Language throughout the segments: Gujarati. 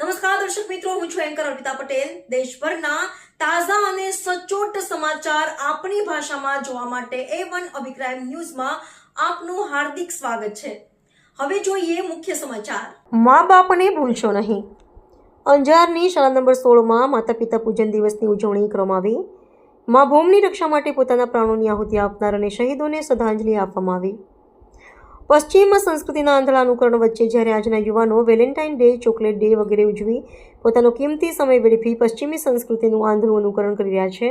નમસ્કાર, દર્શક મિત્રો, હું છું એન્કર અર્પિતા પટેલ. દેશભરના તાજા અને સચોટ સમાચાર આપણી ભાષામાં જોવા માટે એ વન અભિપ્રાય ન્યૂઝમાં આપનું હાર્દિક સ્વાગત છે. હવે જોઈએ મુખ્ય સમાચાર. મા બાપને ભૂલશો નહીં. અંજારની શાળા નંબર સોળમાં માતા પિતા પૂજન દિવસની ઉજવણી કરવામાં આવી. મા ભૂમની રક્ષા માટે પોતાના પ્રાણોની આહુતિ આપનાર અને શહીદોને શ્રદ્ધાંજલિ આપવામાં આવી. પશ્ચિમ સંસ્કૃતિના આંધળા અનુકરણ વચ્ચે જ્યારે આજના યુવાનો વેલેન્ટાઇન ડે, ચોકલેટ ડે વગેરે ઉજવી પોતાનો કિંમતી સમય વેડફી પશ્ચિમી સંસ્કૃતિનું આંધળું અનુકરણ કરી રહ્યા છે,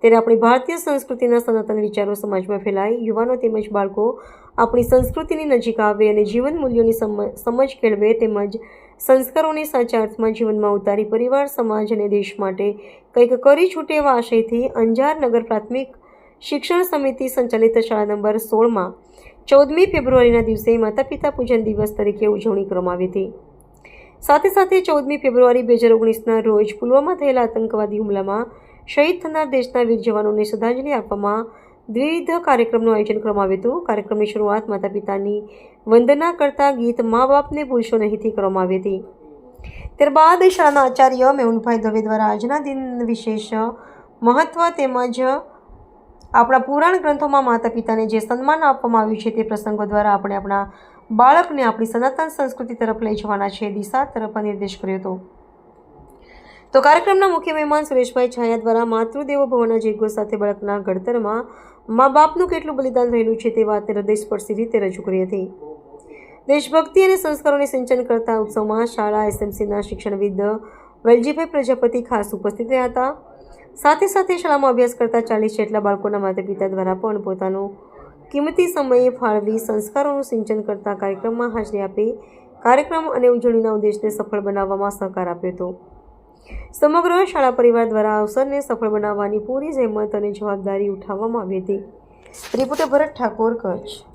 ત્યારે આપણી ભારતીય સંસ્કૃતિના સનાતન વિચારો સમાજમાં ફેલાય. યુવાનો તેમજ બાળકો આપણી સંસ્કૃતિની નજીક આવે અને જીવન મૂલ્યોની સમ- સમજ કેળવે તેમજ સંસ્કારોને સાચા અર્થમાં જીવનમાં ઉતારી પરિવાર, સમાજ અને દેશ માટે કંઈક કરી છૂટે એવા આશયથી અંજાર નગર પ્રાથમિક શિક્ષણ સમિતિ સંચાલિત શાળા નંબર સોળમાં ચૌદમી ફેબ્રુઆરીના દિવસે માતા પિતા પૂજન દિવસ તરીકે ઉજવણી કરવામાં આવી હતી. સાથે સાથે ચૌદમી ફેબ્રુઆરી બે હજાર ઓગણીસના રોજ પુલવામા થયેલા આતંકવાદી હુમલામાં શહીદ થનાર દેશના વીર જવાનોને શ્રદ્ધાંજલિ આપવામાં દ્વિવિધ કાર્યક્રમનું આયોજન કરવામાં આવ્યું હતું. કાર્યક્રમની શરૂઆત માતા પિતાની વંદના કરતા ગીત મા બાપને ભૂલશો નહીંથી કરવામાં આવી હતી. ત્યારબાદ શાળાના આચાર્ય મેહુલભાઈ દવે દ્વારા આજના દિન વિશેષ મહત્વ તેમજ આપણા પુરાણ ગ્રંથોમાં માતા પિતાને જે સન્માન આપવામાં આવ્યું છે તે પ્રસંગો દ્વારા આપણે આપણા બાળકને આપણી સનાતન સંસ્કૃતિ તરફ લઈ જવાના છે. દિશા તરફ નિર્દેશ કર્યો હતો. તો કાર્યક્રમના મુખ્ય મહેમાન સુરેશભાઈ છાયા દ્વારા માતૃદેવો ભવના જયઘોષ સાથે બાળકના ઘડતરમાં મા બાપનું કેટલું બલિદાન રહેલું છે તે વાતને હૃદયસ્પર્શી રીતે રજૂ કરી હતી. દેશભક્તિ અને સંસ્કારોને સિંચન કરતા ઉત્સવમાં શાળા, એસએમસીના શિક્ષણવિદ, વેલજીભાઈ પ્રજાપતિ ખાસ ઉપસ્થિત રહ્યા હતા. સાથે સાથે શાળામાં અભ્યાસ કરતા ચાલીસ જેટલા બાળકોના માતા પિતા દ્વારા પણ પોતાનો કિંમતી સમયે ફાળવી સંસ્કારોનું સિંચન કરતા કાર્યક્રમમાં હાજરી આપી કાર્યક્રમ અને ઉજવણીના ઉદ્દેશને સફળ બનાવવામાં સહકાર આપ્યો હતો. સમગ્ર શાળા પરિવાર દ્વારા અવસરને સફળ બનાવવાની પૂરી જહેમત અને જવાબદારી ઉઠાવવામાં આવી હતી. રિપોર્ટર ભરત ઠાકોર, કચ્છ.